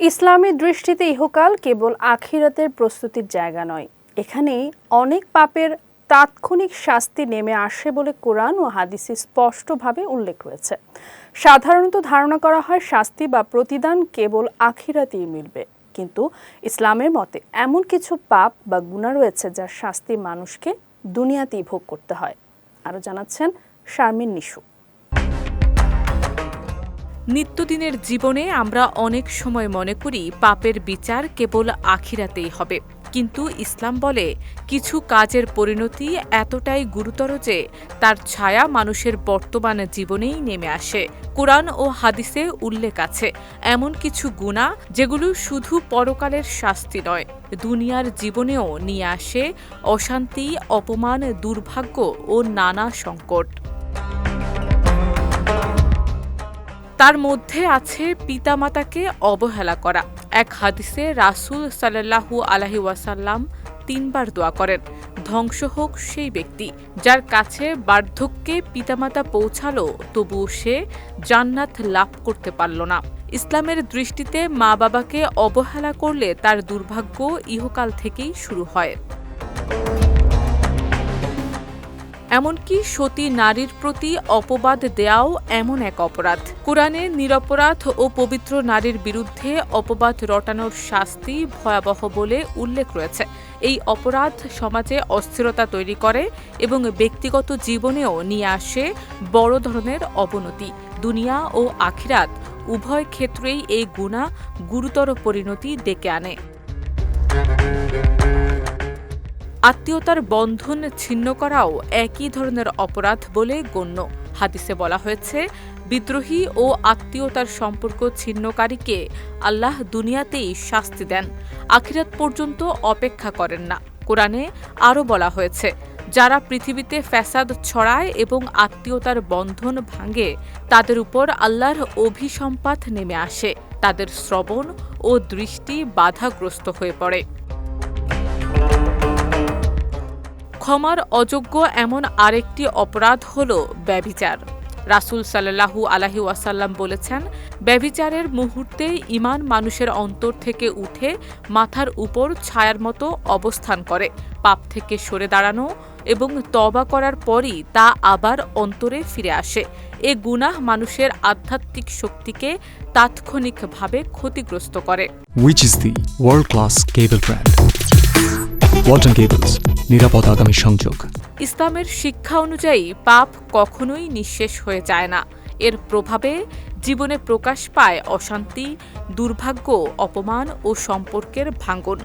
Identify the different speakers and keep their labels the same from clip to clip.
Speaker 1: ইসলামী দৃষ্টিতে ইহকাল কেবল আখিরাতের প্রস্তুতির জায়গা নয়। এখানে অনেক পাপের তাৎক্ষণিক শাস্তি নেমে আসে বলে কোরআন ও হাদিসে স্পষ্টভাবে উল্লেখ রয়েছে। সাধারণত ধারণা করা হয় শাস্তি বা প্রতিদান কেবল আখিরাতেই মিলবে। কিন্তু ইসলামের মতে এমন কিছু পাপ বা গুণা রয়েছে যার শাস্তি মানুষকে দুনিয়াতেই ভোগ করতে হয়। আরও জানাচ্ছেন শারমিন নিশু।
Speaker 2: নিত্যদিনের জীবনে আমরা অনেক সময় মনে করি পাপের বিচার কেবল আখিরাতেই হবে। কিন্তু ইসলাম বলে কিছু কাজের পরিণতি এতটাই গুরুতর যে তার ছায়া মানুষের বর্তমান জীবনেই নেমে আসে। কোরআন ও হাদিসে উল্লেখ আছে, এমন কিছু গুণা যেগুলো শুধু পরকালের শাস্তি নয়, দুনিয়ার জীবনেও নিয়ে আসে অশান্তি, অপমান, দুর্ভাগ্য ও নানা সংকট। তার মধ্যে আছে পিতামাতাকে অবহেলা করা। এক হাদিসে রাসূল সাল্লাল্লাহু আলাহি ওয়াসাল্লাম তিনবার দোয়া করেন, ধ্বংস হোক সেই ব্যক্তি, যার কাছে বার্ধক্যে পিতামাতা পৌঁছালো তবুও সে জান্নাত লাভ করতে পারল না। ইসলামের দৃষ্টিতে মা বাবাকে অবহেলা করলে তার দুর্ভাগ্য ইহকাল থেকেই শুরু হয়। এমনকি সতী নারীর প্রতি অপবাদ দেয়াও এমন এক অপরাধ। কোরআনে নিরপরাধ ও পবিত্র নারীর বিরুদ্ধে অপবাদ রটানোর শাস্তি ভয়াবহ বলে উল্লেখ রয়েছে। এই অপরাধ সমাজে অস্থিরতা তৈরি করে এবং ব্যক্তিগত জীবনেও নিয়ে আসে বড় ধরনের অবনতি। দুনিয়া ও আখিরাত উভয় ক্ষেত্রেই এই গুণা গুরুতর পরিণতি ডেকে আনে। আত্মীয়তার বন্ধন ছিন্ন করাও একই ধরনের অপরাধ বলে গণ্য। হাদিসে বলা হয়েছে, বিদ্রোহী ও আত্মীয়তার সম্পর্ক ছিন্নকারীকে আল্লাহ দুনিয়াতেই শাস্তি দেন, আখিরাত পর্যন্ত অপেক্ষা করেন না। কোরআনে আরও বলা হয়েছে, যারা পৃথিবীতে ফ্যাসাদ ছড়ায় এবং আত্মীয়তার বন্ধন ভাঙে, তাদের উপর আল্লাহর অভিসম্পাত নেমে আসে। তাদের শ্রবণ ও দৃষ্টি বাধাগ্রস্ত হয়ে পড়ে। ক্ষমার অযোগ্য এমন আরেকটি অপরাধ হল ব্যভিচার। রাসুল সাল্লাহু আলাহি ওয়াসাল্লাম বলেছেন ব্যভিচারের মুহূর্তে ইমান মানুষের অন্তর থেকে উঠে মাথার উপর ছায়ার মতো অবস্থান করে পাপ থেকে সরে দাঁড়ানো এবং তবা করার পরই তা আবার অন্তরে ফিরে আসে। এ গুনাহ মানুষের আধ্যাত্মিক শক্তিকে তাৎক্ষণিকভাবে ক্ষতিগ্রস্ত করে.
Speaker 3: Walton Cables, নিরাপদ আগামী সংযোগ।
Speaker 2: ইসলামের শিক্ষা অনুযায়ী পাপ কখনোই নিঃশেষ হয়ে যায় না। এর প্রভাবে জীবনে প্রকাশ পায় অশান্তি, দুর্ভাগ্য, অপমান ও সম্পর্কের ভাঙ্গন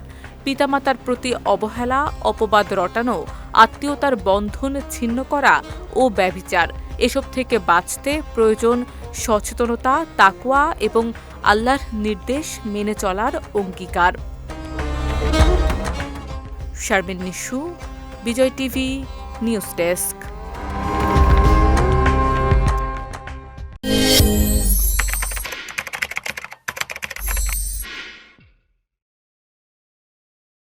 Speaker 2: পিতামাতার প্রতি অবহেলা, অপবাদ রটানো, আত্মীয়তার বন্ধন ছিন্ন করা ও ব্যভিচার। এসব থেকে বাঁচতে প্রয়োজন সচেতনতা তাকুয়া এবং আল্লাহর নির্দেশ মেনে চলার অঙ্গীকার। Sharmin Nishu Bijoy TV news desk.